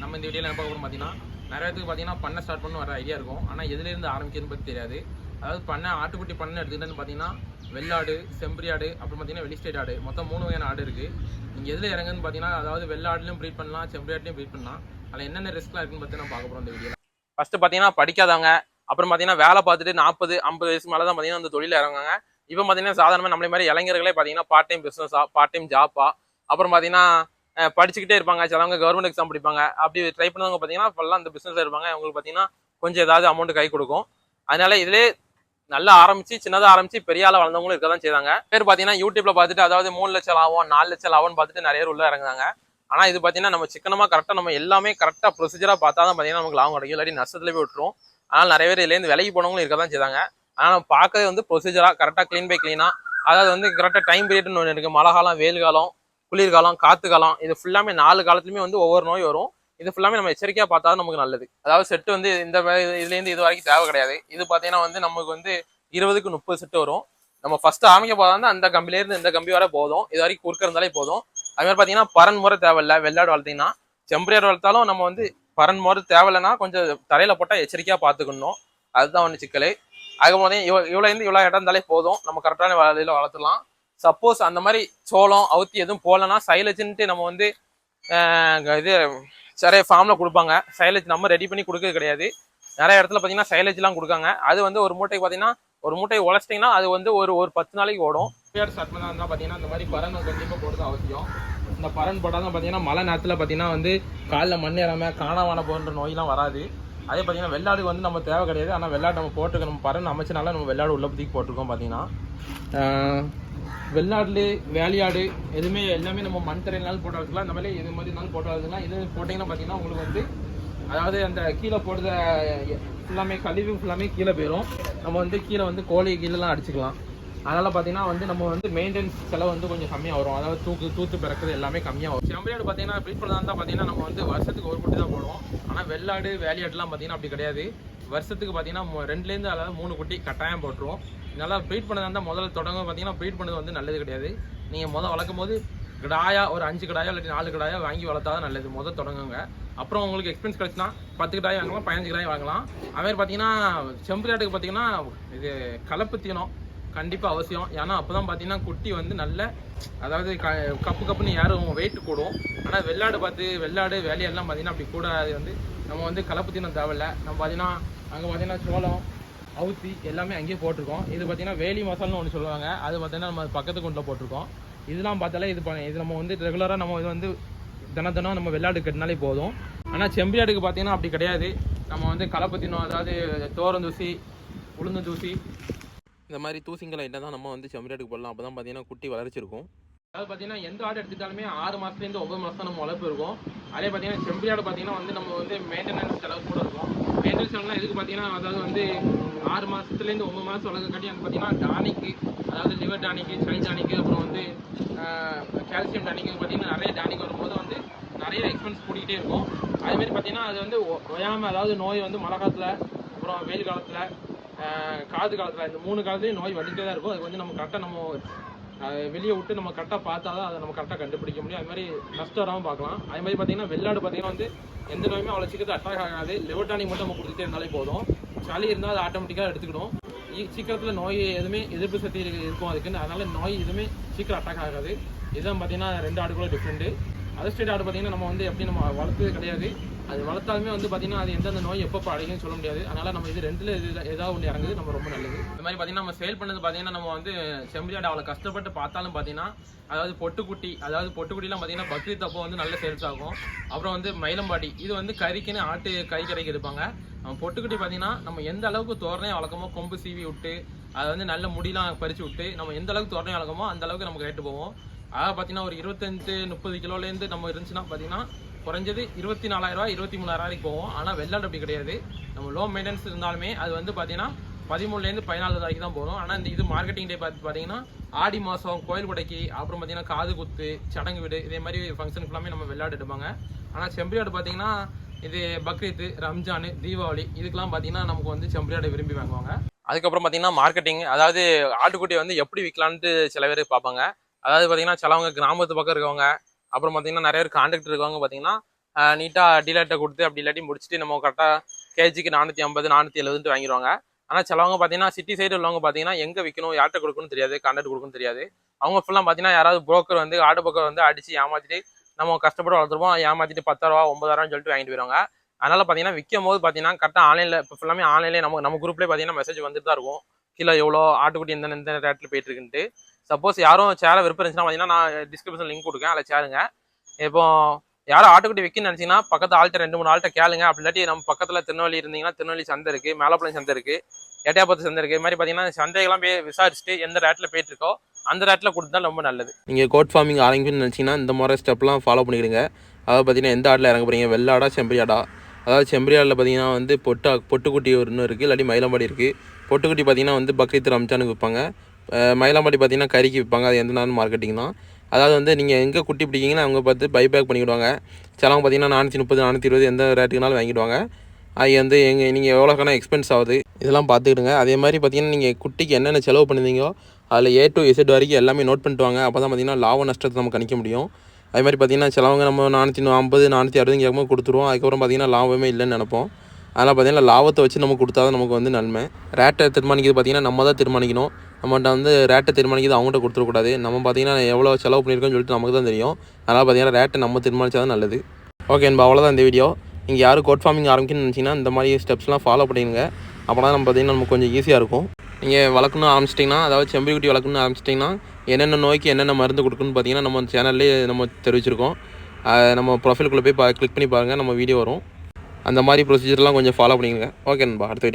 நம்ம இந்த வீடியோவில் என்ன பார்க்க போகிறோம் பார்த்தீங்கன்னா நிறைய பேருக்கு பார்த்தீங்கன்னா பண்ண ஸ்டார்ட் பண்ண வர ஐடியா இருக்கும். ஆனால் எதுலேருந்து ஆரம்பிக்கிறதுன்னு பற்றி தெரியாது. அதாவது பண்ணை ஆட்டுக்குட்டி பண்ண எடுத்துக்கிட்டேன்னு பார்த்தீங்கன்னா வெள்ளாடு செம்பரியாடு அப்புறம் பார்த்தீங்கன்னா வெளிஸ்டேட் ஆடு. மொத்தம் மூணு வகையான ஆடு இருக்குது நீங்கள் எதில் இறங்குன்னு பார்த்தீங்கன்னா அதாவது வெள்ளாடுலையும் ப்ரீட் பண்ணலாம் செம்பரியாட்லையும் ப்ரீட் பண்ணலாம். அதில் என்னென்ன ரிஸ்க்லாம் இருக்குன்னு பற்றி நான் பார்க்க போகிறோம் இந்த வீடியோவில் ஃபஸ்ட்டு பார்த்தீங்கன்னா படிக்காதவங்க அப்புறம் பார்த்தீங்கன்னா வேலை பார்த்துட்டு நாற்பது ஐம்பது வயசு மேலே தான் பார்த்தீங்கன்னா அந்த தொழில் இறங்குவாங்க. இப்போ பார்த்தீங்கன்னா சாதாரணமாக நம்மளே மாதிரி இளைஞர்களே பார்த்தீங்கன்னா பார்ட் டைம் பிஸ்னஸாக பார்ட் டைம் ஜாப்பா அப்புறம் பார்த்தீங்கன்னா படிச்சுக்கிட்டே இருப்பாங்க. சிலவங்க கவர்மெண்ட் எக்ஸாம் படிப்பாங்க. அப்படி ட்ரை பண்ணவங்க பார்த்தீங்கன்னா ஃபுல்லாக அந்த பிஸ்னஸில் இருப்பாங்க. அவங்களுக்கு பார்த்தீங்கன்னா கொஞ்சம் ஏதாவது அமௌண்ட் கை கொடுக்கும். அதனால இதிலே நல்லா ஆரம்பிச்சு சின்னதாக ஆரம்பிச்சு பெரிய ஆளா வளர்ந்தவங்களும் இருக்க தான் செய்தாங்க பேர் பார்த்தீங்கன்னா யூடியூப்ல பார்த்துட்டு அதாவது மூணு லட்சம் ஆகும் நாலு லட்சம் ஆகும்னு பார்த்துட்டு நிறைய பேர் உள்ள இறங்குறாங்க. ஆனால் இது பார்த்தீங்கன்னா நம்ம சிக்கனமாக கரெக்டாக நம்ம எல்லாமே கரெக்டாக ப்ரொசீஜராக பார்த்தா தான் பார்த்தீங்கன்னா நமக்கு லாபம் கிடைக்கும். இல்லாட்டி நஷ்டத்துல போய் விட்டுரும். ஆனால் நிறைய பேர் இதுலேருந்து விலைக்கு போனவங்களும் இருக்க தான் செய்தாங்க ஆனால் நம்ம பார்க்கறது வந்து ப்ரொசீஜராக கரெக்டாக க்ளீன் பை க்ளீனாக அதாவது வந்து கரெக்டாக டைம் பீரியட்னு ஒன்று இருக்குது மழை காலம் வெயில் காலம் குளிர்காலம் காத்து காலம் இது ஃபுல்லாமே நாலு காலத்துலையுமே வந்து ஒவ்வொரு நோய் வரும். இது ஃபுல்லாமே நம்ம எச்சரிக்கையாக பார்த்தா நமக்கு நல்லது. அதாவது செட்டு வந்து இந்த இதுலேருந்து இது வரைக்கும் தேவை கிடையாது. இது பார்த்தீங்கன்னா வந்து நமக்கு வந்து இருபதுக்கு முப்பது செட்டு வரும். நம்ம ஃபர்ஸ்ட் ஆரம்பிக்க போதான் அந்த கம்பிலேருந்து இந்த கம்பி வர போதும். இது வரைக்கும் குறுக்க இருந்தாலே போதும். அது மாதிரி பார்த்தீங்கன்னா பரன் முறை தேவையில்ல வெள்ளாடு வளர்த்தீங்கன்னா. செம்பரியார் வளர்த்தாலும் நம்ம வந்து பரன் முறை தேவையில்லைன்னா கொஞ்சம் தரையில போட்டால் எச்சரிக்கையாக பார்த்துக்கணும். அதுதான் ஒன்று சிக்கலை. அதுக்கப்புறம் இவ்வளோ இவ்வளோ இருந்து இவ்வளோ இடம் இருந்தாலே போதும். நம்ம கரெக்டான வழியில் வளர்த்துலாம் சப்போஸ் அந்த மாதிரி சோளம் அவுத்தி எதுவும் போடலன்னா சைலஜ்ன்ட்டு நம்ம வந்து இது நிறைய ஃபார்மில் கொடுப்பாங்க. சைலேஜ் நம்ம ரெடி பண்ணி கொடுக்கறது கிடையாது. நிறைய இடத்துல பார்த்தீங்கன்னா சைலேஜ்லாம் கொடுக்காங்க. அது வந்து ஒரு மூட்டைக்கு பார்த்தீங்கன்னா ஒரு மூட்டையை உழைச்சிட்டிங்கன்னா அது வந்து ஒரு ஒரு பத்து நாளைக்கு ஓடும். ஸ்டார்ட் பண்ணா இருந்தால் பார்த்தீங்கன்னா இந்த மாதிரி பரன் கண்டிப்பாக போடுறது அவசியம். இந்த பரன் போட்டால் தான் பார்த்தீங்கன்னா மழை நேரத்தில் பார்த்தீங்கன்னா வந்து காலில் மண் ஏறாமல் காணாவான போன்ற நோயெலாம் வராது. அதே பார்த்தீங்கன்னா வெள்ளாடு வந்து நம்ம தேவை கிடையாது. ஆனால் வெள்ளாடு நம்ம போட்டுக்க நம்ம பரன் அமைச்சனால நம்ம வெள்ளாடு உள்ள பற்றிக்கு போட்டிருக்கோம் பார்த்தீங்கன்னா வெள்ளாடு வேலையாடு எதுவுமே எல்லாமே நம்ம மண் தரையினாலும் போட்டு வளர்த்துக்கலாம் இந்த மாதிரி இது மாதிரி இருந்தாலும் போட்டு வளர்த்துக்கலாம் இது போட்டிங்கன்னா பார்த்தீங்கன்னா உங்களுக்கு வந்து அதாவது அந்த கீழே போடுற ஃபுல்லாமே கழிவு ஃபுல்லாமே கீழே போயிடும் நம்ம வந்து கீழே வந்து கோழி கீழெலாம் அடிச்சுக்கலாம். அதனால் பார்த்தீங்கன்னா வந்து நம்ம வந்து மெயின்டெனன்ஸ் செலவு வந்து கொஞ்சம் கம்மியாக வரும். அதாவது தூக்கு தூத்து பிறக்கிறது எல்லாமே கம்மியாக வரும். செம்பரியாடு பார்த்தீங்கன்னா ப்ரீட் தான் இருந்தால் பார்த்தீங்கன்னா நம்ம வந்து வருஷத்துக்கு ஒரு குட்டி தான் போடுவோம். ஆனால் வெள்ளாடு வேலையாடுலாம் பார்த்தீங்கன்னா அப்படி கிடையாது. வருஷத்துக்கு பார்த்தீங்கன்னா ரெண்டுலேருந்து அதாவது மூணு குட்டி கட்டாயம் போட்டுருவோம். நல்லா ப்ரீட் பண்ணதா இருந்தால் முதல்ல தொடங்க பார்த்தீங்கன்னா ப்ரீட் பண்ணது வந்து நல்லது கிடையாது. நீங்கள் முதல் வளர்க்கும் போது கடாயா ஒரு அஞ்சு கடாயோ இல்லாட்டி நாலு கடாயோ வாங்கி வளர்த்தா தான் நல்லது. முதல் தொடங்குங்க. அப்புறம் உங்களுக்கு எக்ஸ்பீரியன்ஸ் கிடைச்சுன்னா பத்து கிடாய் வாங்கலாம் பதினஞ்சு கடாயை வாங்கலாம். அதுமாதிரி பார்த்தீங்கன்னா செம்பரியாட்டுக்கு பார்த்தீங்கன்னா இது கலப்பு தீனம் கண்டிப்பாக அவசியம். ஏன்னா அப்போ தான் பார்த்தீங்கன்னா குட்டி வந்து நல்ல அதாவது க கப்பு கப்புன்னு யாரும் வெயிட் கூடும். ஆனால் வெள்ளாடு பார்த்து வெள்ளாடு வேலையெல்லாம் பார்த்தீங்கன்னா அப்படி கூட அது வந்து நம்ம வந்து கலப்பு தீனம் தேவையில்ல. நம்ம பார்த்தீங்கன்னா அங்கே பார்த்தீங்கன்னா சோளம் அவுத்தி எல்லாமே அங்கேயே போட்டிருக்கோம். இது பார்த்தீங்கன்னா வேலி மசால்னு ஒன்று சொல்லுவாங்க. அது பார்த்தீங்கன்னா நம்ம பக்கத்து கொண்டில் போட்டிருக்கோம். இதெல்லாம் பார்த்தாலே இது பண்ண இது நம்ம வந்து ரெகுலராக நம்ம இது வந்து தினம் தினம் நம்ம வெள்ளாடு கட்டினாலே போதும். ஆனால் செம்பியாடுக்கு பார்த்தீங்கன்னா அப்படி கிடையாது. நம்ம வந்து கலப்பத்தினோம் அதாவது தோரம் தூசி உளுந்து தூசி இந்த மாதிரி தூசிங்களை என்ன தான் நம்ம வந்து செம்பியாடுக்கு போடலாம். அப்போ தான் பார்த்தீங்கன்னா குட்டி வளர்ச்சிருக்கும். அதாவது பார்த்தீங்கன்னா எந்த ஆடு எடுத்துட்டாலுமே ஆறு மாதத்துலேருந்து ஒவ்வொரு மாதம் நம்ம வளர்ப்பு இருக்கும். அதே பார்த்தீங்கன்னா செம்பியாடு பார்த்தீங்கன்னா வந்து நம்ம வந்து மெயின்டெனன்ஸ் செலவு கூட இருக்கும். மெயின்டெனன்ஸ் செலவுலாம் எதுக்கு பார்த்தீங்கன்னா அதாவது வந்து ஆறு மாதத்துலேருந்து ஒம்பது மாதம் வளர்க்கக்காட்டி வந்து பார்த்தீங்கன்னா டானிக்கு அதாவது லிவர் டானிக்கு சளி டானிக்கு அப்புறம் வந்து கால்சியம் டானிக்கு பார்த்தீங்கன்னா நிறைய டானிக் வரும்போது வந்து நிறைய எக்ஸ்பென்ஸ் கூட்டிகிட்டே இருக்கும். அதுமாரி பார்த்தீங்கன்னா அது வந்து ஒயாமல் அதாவது நோய் வந்து மழை காலத்தில் அப்புறம் வெயில் காலத்தில் காது காலத்தில் இந்த மூணு காலத்துலேயும் நோய் வந்துட்டே தான் இருக்கும். அது வந்து நம்ம கரெக்டாக நம்ம வெளியே விட்டு நம்ம கரெக்டாக பார்த்தா தான் அதை நம்ம கரெக்டாக கண்டுபிடிக்க முடியும். அது மாதிரி நஷ்டம் வராமல் பார்க்கலாம். அதே மாதிரி பார்த்தீங்கன்னா வெள்ளாடு பார்த்தீங்கன்னா வந்து எந்த நோயுமே அவ்வளோ சீக்கிரத்தை அட்டாக் ஆகாது. liver மட்டும் நம்ம கொடுத்துட்டே இருந்தாலே போதும். சளி இருந்தால் அது ஆட்டோமேட்டிக்காக எடுத்துக்கிடும். சீக்கிரத்தில் நோய் எதுவுமே எதிர்ப்பு சக்தி இருக்கும் அதுக்குன்னு. அதனால நோய் எதுவுமே சீக்கிரம் அட்டாக் ஆகாது. இதுதான் பார்த்தீங்கன்னா ரெண்டு ஆடுகளும் டிஃப்ரெண்ட்டு அதர் ஸ்டேட் ஆடு பார்த்தீங்கன்னா நம்ம வந்து எப்படி நம்ம வளர்த்தது கிடையாது. அது வளர்த்தாலுமே வந்து பார்த்தீங்கன்னா அது எந்தெந்த நோய் எப்போ அடைக்குன்னு சொல்ல முடியாது. அதனால நம்ம இது ரெண்டுல இது ஏதாவது ஒன்று இறங்குது நம்ம ரொம்ப நல்லது. இந்த மாதிரி பார்த்தீங்கன்னா நம்ம சேல் பண்ணது பார்த்தீங்கன்னா நம்ம வந்து செம்பியாடு அவ்வளோ கஷ்டப்பட்டு பார்த்தாலும் பார்த்தீங்கன்னா அதாவது பொட்டுக்குட்டி அதாவது பொட்டுக்குட்டிலாம் பார்த்தீங்கன்னா பக்ரீத் அப்போ வந்து நல்ல சேல்ஸ் ஆகும். அப்புறம் வந்து மயிலம்பாடி இது வந்து கறிக்குன்னு ஆட்டு கறி கடைக்கு எடுப்பாங்க. நம்ம பொட்டுக்குட்டி பார்த்தீங்கன்னா நம்ம எந்த அளவுக்கு தோரணையாக வளர்க்கமோ கொம்பு சீவி விட்டு அதை வந்து நல்ல முடியெலாம் பறித்து விட்டு நம்ம எந்த அளவுக்கு தோரணையாக வளர்க்கமோ அந்த அளவுக்கு நமக்கு ரேட்டு போவோம். அதாவது பார்த்தீங்கன்னா ஒரு இருபத்தஞ்சு முப்பது கிலோலேருந்து நம்ம இருந்துச்சுன்னா பார்த்தீங்கன்னா குறைஞ்சது இருபத்தி நாலாயிரம் ரூபாய் இருபத்தி மூணாயிரம் வரைக்கும் போகும். ஆனால் வெள்ளாடு அப்படி கிடையாது. நம்ம லோ மெயின்டெனன்ஸ் இருந்தாலுமே அது வந்து பார்த்தீங்கன்னா பதிமூணுலேருந்து பதினாலு வரைக்கும் தான் போகும். ஆனால் இந்த இது மார்க்கெட்டிங் டே பார்த்து பார்த்தீங்கன்னா ஆடி மாதம் கோயில் கொடைக்கு அப்புறம் பார்த்தீங்கன்னா காது குத்து சடங்கு வீடு இதே மாதிரி ஃபங்க்ஷன் எல்லாமே நம்ம வெள்ளாடு எடுப்பாங்க. ஆனால் செம்பரியாடு பார்த்தீங்கன்னா இது பக்ரீத் ரம்ஜான் தீபாவளி இதுக்கெல்லாம் பார்த்தீங்கன்னா நமக்கு வந்து செம்பரியாடு விரும்பி வாங்குவாங்க. அதுக்கப்புறம் பார்த்தீங்கன்னா மார்க்கெட்டிங் அதாவது ஆட்டுக்குட்டியை வந்து எப்படி விற்கலான்ட்டு சில பேர் பார்ப்பாங்க. அதாவது பார்த்தீங்கன்னா சிலவங்க கிராமத்து பக்கம் இருக்கவங்க அப்புறம் பார்த்தீங்கன்னா நிறைய பேர் காண்டக்ட் இருக்கவங்க பார்த்தீங்கன்னா நீட்டாக டீலர்கிட்ட கொடுத்து அப்படி இல்லாட்டி முடிச்சுட்டு நம்ம கரெக்டாக கேஜிக்கு நானூற்றி ஐம்பது நானூற்றி எழுபதுன்ட்டு வாங்கிடுவாங்க ஆனால் சிலவங்க பார்த்தீங்கன்னா சிட்டி சைடு உள்ளவங்க பார்த்தீங்கன்னா எங்கே விற்கணும் யார்கிட்ட கொடுக்கணும்னு தெரியாது கான்டாக்ட் கொடுக்கணும்னு தெரியாது. அவங்க ஃபுல்லாக பார்த்தீங்கன்னா யாராவது புரோக்கர் வந்து ஆடு புரோக்கர் வந்து அடிச்சு ஏமாற்றிட்டு நம்ம கஷ்டப்பட்டு வளர்த்துருப்போம் ஏமாத்திட்டு பத்தாயிரரூவா ஒன்பதாயிரம் சொல்லிட்டு வாங்கிட்டு போயிடுவாங்க அதனால பார்த்தீங்கன்னா விற்கும் போது பார்த்தீங்கன்னா கரெக்டாக ஆன்லைனில் இப்போ ஃபுல்லாமே ஆன்லைனில் நம்ம நம்ம குரூப்லேயே பார்த்தீங்கன்னா மெசேஜ் வந்துட்டு தான் இருக்கும். கிலோ எவ்வளோ ஆட்டுக்குட்டி எந்த எந்த ரேட்டில் போயிட்டு இருக்குன்ட்டு. சப்போஸ் யாரும் சேர விருப்பம் இருந்துச்சுன்னா பார்த்தீங்கன்னா நான் டிஸ்கிரிப்ஷன் லிங்க் கொடுக்கேன் அதில் சேருங்க. இப்போ யாரும் ஆட்டுக்குட்டி விற்கணும்னு நினச்சிங்கன்னா பக்கத்து ஆள்கிட்ட ரெண்டு மூணு ஆள்கிட்ட கேளுங்க. அப்படி இல்லாட்டி நம்ம பக்கத்தில் திருநெல்வேலி இருந்தீங்கன்னா திருநெல்வேலி சந்தை இருக்குது மேலப்பாளையம் சந்தை இருக்குது எட்டையாபத்து சந்தை இருக்குது இது மாதிரி பார்த்தீங்கன்னா சந்தைகள்லாம் போய் விசாரிச்சுட்டு எந்த ரேட்டில் போயிட்டு இருக்கோ அந்த ரேட்டில் கொடுத்தா ரொம்ப நல்லது. நீங்கள் கோட் ஃபார்மிங் ஆரம்பிக்கணும்னு நினச்சிங்கன்னா இந்த மாதிரி ஸ்டெப்லாம் ஃபாலோ பண்ணிடுங்க அதாவது பார்த்தீங்கன்னா எந்த ஆட்டில் இறங்க போகிறீங்க வெள்ளாடா செம்பரியாடா? அதாவது செம்பரியாடில் பார்த்தீங்கன்னா வந்து பொட்டா பொட்டுக்குட்டி ஒன்று இருக்குது இல்லாட்டி மயிலம்பாடி இருக்குது பொட்டுக்குட்டி பார்த்தீங்கன்னா வந்து பக்ரீத் ரம்ஜானுக்கு விற்பாங்க மயிலாம்பாடி பார்த்தீங்கன்னா கறிக்கு விற்பாங்க அது எந்த நாளும் மார்க்கெட்டிங் தான். அதாவது வந்து நீங்கள் எங்கே குட்டி பிடிக்கிங்கன்னா அவங்க பார்த்து பைபேக் பண்ணிவிடுவாங்க சிலவங்க பார்த்தீங்கன்னா நானூற்றி முப்பது நானூற்றி இருபது எந்த ரேட்டுக்குனாலும் வாங்கிடுவாங்க. அது வந்து எங்கள் நீங்கள் எவ்வளோக்கான எக்ஸ்பென்ஸ் ஆகுது இதெல்லாம் பார்த்துக்கிடுங்க அதே மாதிரி பார்த்தீங்கன்னா நீங்கள் குட்டிக்கு என்னென்ன செலவு பண்ணுறீங்களோ அதில் ஏ டு இசட் வரைக்கும் எல்லாமே நோட் பண்ணிட்டு வாங்க. அப்போ தான் பார்த்தீங்கன்னா லாப நஷ்டத்தை நம்ம கணிக்க முடியும். அதே மாதிரி பார்த்தீங்கன்னா சிலவங்க நம்ம நானூற்றி ஐம்பது நானூற்றி அறுபது கேட்கும்போது கொடுத்துருவோம். அதுக்கப்புறம் பார்த்தீங்கன்னா லாபமே இல்லைன்னு நினைப்போம். அதனால் பார்த்தீங்கன்னா லாபத்தை வச்சு நம்ம கொடுத்தா தான் நமக்கு வந்து நன்மை. ரேட்டை தீர்மானிக்கிறது பார்த்தீங்கன்னா நம்ம தான் தீர்மானிக்கணும். நம்மகிட்ட வந்து ரேட்டை தீர்மானிக்கிறது அவங்ககிட்ட கொடுத்துடக்கூடாது. நம்ம பார்த்தீங்கன்னா எவ்வளோ செலவு பண்ணியிருக்கோம்னு சொல்லிட்டு நமக்கு தான் தெரியும். அதனால் பார்த்தீங்கன்னா ரேட்டை நம்ம தீர்மானிச்சா தான் நல்லது. ஓகே நம்ம அவ்வளோதான் இந்த வீடியோ நீங்கள் யாரும் கோட் ஃபார்மிங் ஆரம்பிக்கணும்னு நினச்சிங்கன்னா இந்த மாதிரி ஸ்டெப்ஸ்லாம் ஃபாலோ பண்ணிடுங்க. அப்போ தான் நம்ம பார்த்தீங்கன்னா நமக்கு கொஞ்சம் ஈஸியாக இருக்கும். நீங்கள் வளர்க்கணும் ஆரம்பிச்சிட்டிங்கன்னா அதாவது செம்பரி குட்டி வளர்க்கணும்னு ஆரம்பிச்சிட்டிங்கன்னா என்னென்ன நோய்க்கு என்னென்ன மருந்து கொடுக்குன்னு பார்த்தீங்கன்னா நம்ம சேனல்லே நம்ம தெரிவிச்சிருக்கோம். நம்ம ப்ரொஃபைலுக்குள்ளே போய் பா கிளிக் பண்ணி பாருங்கள் நம்ம வீடியோ வரும். அந்த மாதிரி ப்ரொசீஜர்லாம் கொஞ்சம் ஃபாலோ பண்ணிக்கோங்க ஓகே நண்பா அடுத்த வீடியோ